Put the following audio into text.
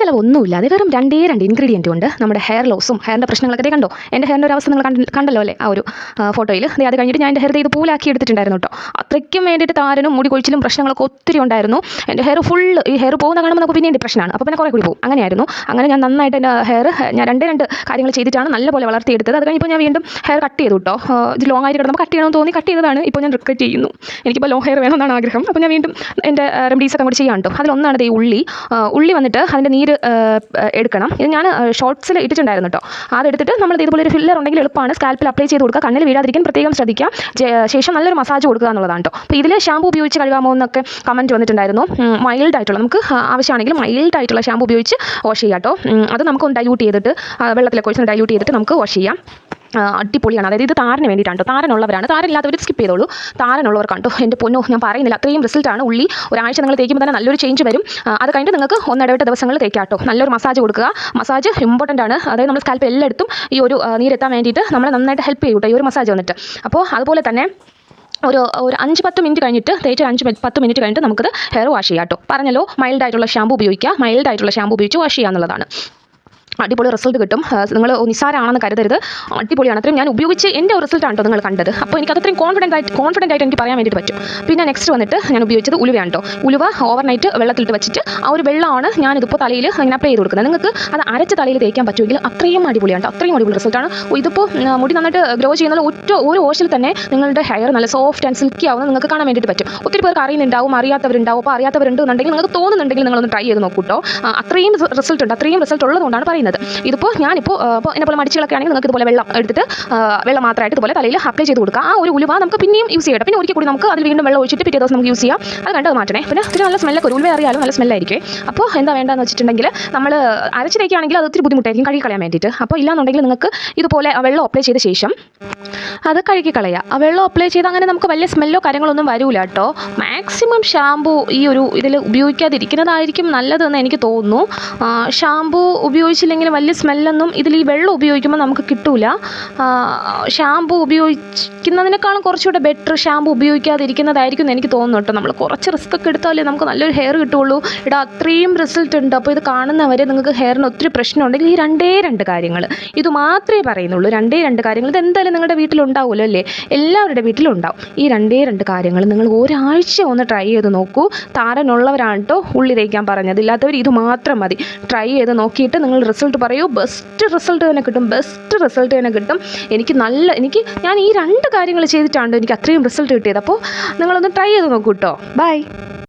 ചിലവൊന്നുമില്ലാതെ വെറും രണ്ടേ രണ്ട് ഇൻഗ്രീഡിയന്റും ഉണ്ട് നമ്മുടെ ഹെയർ ലോസും ഹെയറിന്റെ പ്രശ്നങ്ങളൊക്കെ കണ്ടോ? എന്റെ ഹെയറിന്റെ ഒരു അവസ്ഥ നിങ്ങൾ കണ്ട കണ്ടല്ലോ അല്ലേ? ആ ഒരു ഫോട്ടോയിൽ അത് കഴിഞ്ഞിട്ട് ഞാൻ എന്റെ ഹെയർ ഇത് പൂലാക്കി എടുത്തിട്ടുണ്ടായിരുന്നു കേട്ടോ അത്രയ്ക്കും വേണ്ടിയിട്ട് താരനും മുടി കൊഴിച്ചിലും പ്രശ്നങ്ങളൊക്കെ ഒത്തിരി ഉണ്ടായിരുന്നു. എന്റെ ഹെയർ ഫുള്ള് ഈ ഹെയർ പോകുന്ന കാണുമ്പോൾ നമുക്ക് പിന്നെയും ഡിപ്രഷനാണ് അപ്പോൾ പിന്നെ കുറേ കൂടി പോകും. അങ്ങനെയായിരുന്നു. അങ്ങനെ ഞാൻ നന്നായിട്ട് എന്റെ ഹെയർ ഞാൻ രണ്ട് രണ്ട് കാര്യങ്ങൾ ചെയ്തിട്ടാണ് നല്ലപോലെ വളർത്തിയെടുത്തത്. അത് കഴിഞ്ഞപ്പോൾ ഞാൻ വീണ്ടും ഹെയർ കട്ട് ചെയ്തു കേട്ടോ ഇത് ലോങ് ആയിട്ട് കിടന്നപ്പോൾ കട്ട് ചെയ്യണമെന്ന് തോന്നി. കട്ട് ചെയ്തതാണ്. ഇപ്പോൾ ഞാൻ റിക്വസ്റ്റ് ചെയ്യുന്നു. എനിക്കിപ്പോൾ ലോ ഹെയർ വേണമെന്നാണ് ആഗ്രഹം. അപ്പോൾ ഞാൻ വീണ്ടും എന്റെ റെമഡീസ് ഒക്കെ കൂടി ചെയ്യാം കേട്ടോ അതിലൊന്നാണ് ഈ ഉള്ളി. ഉള്ളി വന്നിട്ട് അതിന്റെ നീര് ആ, എടുക്കണം. ഇത് ഞാൻ ഷോർട്സിൽ ഇട്ടിട്ടുണ്ടായിരുന്നു കേട്ടോ അതെടുത്തിട്ട് നമ്മൾ ഇതുപോലെ ഒരു ഫില്ലർ ഉണ്ടെങ്കിൽ എളുപ്പമാണ് സ്കാൽപ്പിൽ അപ്ലൈ ചെയ്ത് കൊടുക്കുക. കണ്ണിൽ വീഴാതിരിക്കാൻ പ്രത്യേകം ശ്രദ്ധിക്കുക. ശേഷം നല്ലൊരു മസാജ് കൊടുക്കുക എന്നുള്ളതാണ് കേട്ടോ അപ്പോൾ ഇതിൽ ഷാമ്പു ഉപയോഗിച്ച് കഴുകാമോ എന്നൊക്കെ കമന്റ് വന്നിട്ടുണ്ടായിരുന്നു. മൈൽഡ് ആയിട്ടുള്ള നമുക്ക് ആവശ്യമാണെങ്കിൽ മൈൽഡ് ആയിട്ടുള്ള ഷാമ്പു ഉപയോഗിച്ച് വാഷ് ചെയ്യാം കേട്ടോ അത് നമുക്കൊന്ന് ഡൈല്യൂട്ട് ചെയ്തിട്ട് വെള്ളത്തിലെ ഒഴിച്ച് ഡൈല്യൂട്ട് ചെയ്തിട്ട് നമുക്ക് വാഷ് ചെയ്യാം. അടിപൊളിയാണ്. അതായത് ഇത് താരന് വേണ്ടിയിട്ടാണ് താരനുള്ളവരാണ്. താരനില്ലാത്തവർ സ്കിപ്പ് ചെയ്തോളൂ. താരനുള്ളവർ കണ്ടോ? എന്റെ പൊന്നോ ഞാൻ പറയുന്നില്ല. അത്രയും റിസൾട്ടാണ് ഉള്ളി. ഒരാഴ്ച നിങ്ങൾ തേക്കുമ്പോൾ തന്നെ നല്ലൊരു ചേഞ്ച് വരും. അത് കഴിഞ്ഞിട്ട് നിങ്ങൾക്ക് ഒന്നിടവിട്ട ദിവസങ്ങൾ തേക്കാം കേട്ടോ നല്ലൊരു മസാജ് കൊടുക്കുക. മസാജ് ഇമ്പോർട്ടന്റ് ആണ്. അതായത് നമ്മൾ സ്കാൽപ്പ് എല്ലായിടത്തും ഈ ഒരു നീരെത്താൻ വേണ്ടിയിട്ട് നമ്മളെ നന്നായിട്ട് ഹെൽപ്പ് ചെയ്യൂട്ടോ ഈ ഒരു മസാജ് വന്നിട്ട്. അപ്പോൾ അതുപോലെ തന്നെ ഒരു ഒരു അഞ്ച് പത്ത് മിനിറ്റ് കഴിഞ്ഞിട്ട് തേച്ച് അഞ്ച് പത്ത് മിനിറ്റ് കഴിഞ്ഞിട്ട് നമുക്കത് ഹെയർ വാഷ് ചെയ്യാം കേട്ടോ പറഞ്ഞല്ലോ മൈൽഡായിട്ടുള്ള ഷാമ്പു ഉപയോഗിക്കുക. മൈൽഡായിട്ടുള്ള ഷാമ്പു ഉപയോഗിച്ച് വാഷ് ചെയ്യുക എന്നുള്ളതാണ് അടിപൊളി റിസൾട്ട് കിട്ടും. നിങ്ങൾ നിസ്സാരമാണെന്ന് കരുതരുത്. അടിപൊളിയാണ്. അത്രയും ഞാൻ ഉപയോഗിച്ച് എന്റെ റിസൾട്ടാണ് കേട്ടോ നിങ്ങൾ കണ്ടത്. അപ്പോൾ എനിക്ക് അത്രയും കോൺഫിഡന്റ് ആയിട്ട് കോൺഫിഡന്റ് ആയിട്ട് എനിക്ക് പറയാൻ വേണ്ടിയിട്ട് പറ്റും. പിന്നെ നെക്സ്റ്റ് വന്നിട്ട് ഞാൻ ഉപയോഗിച്ചത് ഉലുവയാണ് കേട്ടോ ഉലുവ ഓവർനൈറ്റ് വെള്ളത്തിലിട്ട് വെച്ചിട്ട് ആ ഒരു വെള്ളമാണ് ഞാനിതിപ്പോൾ തലയിൽ ഇങ്ങനെ അപ്ലൈ ചെയ്ത് കൊടുക്കുന്നത്. നിങ്ങൾക്ക് അത് അരച്ച് തലയിൽ തേക്കാൻ പറ്റുമെങ്കിൽ അത്രയും അടിപൊളിയാണ് അത്രയും അടിപൊളി റിസൾട്ടാണ് ഇതിപ്പോൾ മുടി നന്നായിട്ട് ഗ്രോ ചെയ്യുന്ന ഒറ്റ ഒരു വാഷിൽ തന്നെ നിങ്ങളുടെ ഹെയർ നല്ല സോഫ്റ്റ് ആൻഡ് സിൽക്കി ആവുന്നത് നിങ്ങൾക്ക് കാണാൻ വേണ്ടിയിട്ട് പറ്റും. ഒത്തിരി പേർക്ക് അറിയുന്നുണ്ടാവും അറിയാത്തവരുണ്ടാവും. അപ്പോൾ അറിയാത്തവരുണ്ടെന്നുണ്ടെങ്കിൽ നിങ്ങൾക്ക് തോന്നുന്നുണ്ടെങ്കിൽ നിങ്ങളൊന്ന് ട്രൈ ചെയ്ത് നോക്കൂട്ടോ അത്രയും റിസൾട്ട് ഉണ്ട്. അത്രയും റിസൾട്ട് ഉള്ളതുകൊണ്ടാണ് പറയുന്നത്. ഇതിപ്പോൾ ഞാനിപ്പോൾ ഇപ്പോൾ എന്നെ പോലെ മടിച്ചുകളൊക്കെ ആണെങ്കിൽ നിങ്ങൾക്ക് ഇതുപോലെ വെള്ളം എടുത്തിട്ട് വെള്ളം മാത്രമായിട്ട് ഇതുപോലെ തലയിൽ അപ്ലൈ ചെയ്ത് കൊടുക്കുക. ആ ഒരു ഉലുവ നമുക്ക് പിന്നെയും യൂസ് ചെയ്യട്ടെ പിന്നെ ഒരിക്കൽ കൂടി നമുക്ക് അതിൽ വീണ്ടും വെള്ളം ഒഴിച്ചിട്ട് പിറ്റേ ദിവസം നമുക്ക് യൂസ് ചെയ്യാം. അത് കണ്ടത് മാറ്റണേ. പിന്നെ ഇതിന് നല്ല സ്മെല്ലൊക്കെ ഉലുവ അറിയാലും നല്ല സ്മെല്ലായിരിക്കും അപ്പോൾ എന്താ വേണ്ടതെന്ന് വെച്ചിട്ടുണ്ടെങ്കിൽ നമ്മൾ അരച്ച് തേക്കുകയാണെങ്കിൽ അത് ഒത്തിരി ബുദ്ധിമുട്ടായിരിക്കും കഴുകി കളയാൻ വേണ്ടിയിട്ട്. അപ്പോൾ ഇല്ലാന്നുണ്ടെങ്കിൽ നിങ്ങൾക്ക് ഇതുപോലെ വെള്ളം അപ്ലൈ ചെയ്ത ശേഷം അത് കഴുകി കളയുക. ആ വെള്ളം അപ്ലൈ ചെയ്ത് അങ്ങനെ നമുക്ക് വലിയ സ്മെല്ലോ കാര്യങ്ങളൊന്നും വരൂല കേട്ടോ. മാക്സിമം ഷാമ്പു ഈ ഒരു ഇതിൽ ഉപയോഗിക്കാതിരിക്കുന്നതായിരിക്കും നല്ലതെന്ന് എനിക്ക് തോന്നുന്നു. ഷാമ്പു ഉപയോഗിച്ചില്ലെങ്കിൽ വലിയ സ്മെല്ലൊന്നും ഇതിൽ ഈ വെള്ളം ഉപയോഗിക്കുമ്പോൾ നമുക്ക് കിട്ടൂല. ഷാമ്പു ഉപയോഗിക്കുന്നതിനേക്കാളും കുറച്ചുകൂടെ ബെറ്റർ ഷാമ്പു ഉപയോഗിക്കാതിരിക്കുന്നതായിരിക്കും എന്ന് എനിക്ക് തോന്നുന്നു കേട്ടോ. നമ്മൾ കുറച്ച് റിസ്ക് ഒക്കെ എടുത്താലേ നമുക്ക് നല്ലൊരു ഹെയർ കിട്ടുള്ളൂ ഇവിടെ അത്രയും റിസൾട്ട് ഉണ്ട്. അപ്പോൾ ഇത് കാണുന്നവരെ നിങ്ങൾക്ക് ഹെയറിന് ഒത്തിരി പ്രശ്നമുണ്ടെങ്കിൽ ഈ രണ്ടേ രണ്ട് കാര്യങ്ങൾ. ഇത് മാത്രമേ പറയുന്നുള്ളൂ. രണ്ടേ രണ്ട് കാര്യങ്ങൾ. ഇത് എന്തായാലും നിങ്ങളുടെ വീട്ടിലുണ്ടാവുമല്ലോ അല്ലേ? എല്ലാവരുടെ വീട്ടിലും ഉണ്ടാവും. ഈ രണ്ടേ രണ്ട് കാര്യങ്ങൾ നിങ്ങൾ ഒരാഴ്ച ഒന്ന് ട്രൈ ചെയ്ത് നോക്കൂ. താരനുള്ളവരാണ് കേട്ടോ ഉള്ളി തേക്കാൻ പറഞ്ഞത്. ഇല്ലാത്തവർ ഇത് മാത്രം മതി. ട്രൈ ചെയ്ത് നോക്കിയിട്ട് നിങ്ങൾ റിസൾട്ട് പറയൂ. ബെസ്റ്റ് റിസൾട്ട് തന്നെ കിട്ടും. ബെസ്റ്റ് റിസൾട്ട് തന്നെ കിട്ടും. എനിക്ക് നല്ല എനിക്ക് ഞാൻ ഈ രണ്ട് കാര്യങ്ങൾ ചെയ്തിട്ടാണ് എനിക്ക് അത്രയും റിസൾട്ട് കിട്ടിയത്. അപ്പോൾ നിങ്ങളൊന്ന് ട്രൈ ചെയ്ത് നോക്കൂ കേട്ടോ ബൈ